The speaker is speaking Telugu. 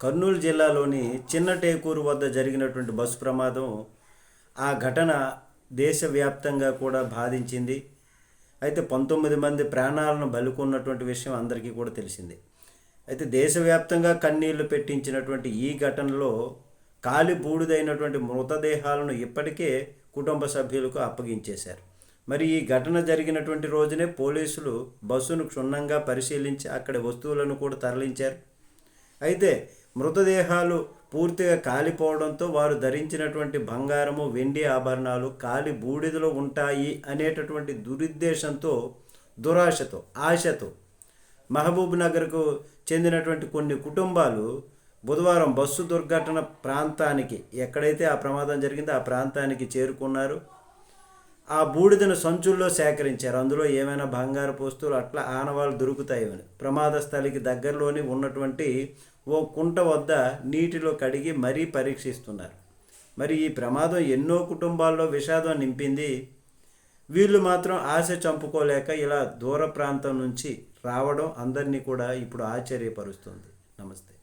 కర్నూలు జిల్లాలోని చిన్న టేకూరు వద్ద జరిగినటువంటి బస్సు ప్రమాదం ఆ ఘటన దేశవ్యాప్తంగా కూడా బాధించింది. అయితే పంతొమ్మిది మంది ప్రాణాలను బలుకున్నటువంటి విషయం అందరికీ కూడా తెలిసిందే. అయితే దేశవ్యాప్తంగా కన్నీళ్ళు పెట్టించినటువంటి ఈ ఘటనలో కాలి బూడిదైనటువంటి మృతదేహాలను ఇప్పటికే కుటుంబ సభ్యులకు అప్పగించేశారు. మరి ఈ ఘటన జరిగినటువంటి రోజునే పోలీసులు బస్సును క్షుణ్ణంగా పరిశీలించి అక్కడి వస్తువులను కూడా తరలించారు. అయితే మృతదేహాలు పూర్తిగా కాలిపోవడంతో వారు ధరించినటువంటి బంగారము వెండి ఆభరణాలు కాలి బూడిదలో ఉంటాయి అనేటటువంటి దురుద్దేశంతో దురాశతో ఆశతో మహబూబ్ నగర్కు చెందినటువంటి కొన్ని కుటుంబాలు బుధవారం బస్సు దుర్ఘటన ప్రాంతానికి ఎక్కడైతే ఆ ప్రమాదం జరిగిందో ఆ ప్రాంతానికి చేరుకున్నారు. ఆ బూడిదను సంచుల్లో సేకరించారు. అందులో ఏమైనా బంగారు వస్తువులు అట్లా ఆనవాళ్ళు అని. ప్రమాద స్థలికి దగ్గరలోని ఉన్నటువంటి ఓ కుంట వద్ద నీటిలో కడిగి మరీ పరీక్షిస్తున్నారు. మరి ఈ ప్రమాదం ఎన్నో కుటుంబాల్లో విషాదం నింపింది. వీళ్ళు మాత్రం ఆశ చంపుకోలేక ఇలా దూర ప్రాంతం నుంచి రావడం అందరినీ కూడా ఇప్పుడు ఆశ్చర్యపరుస్తుంది. నమస్తే.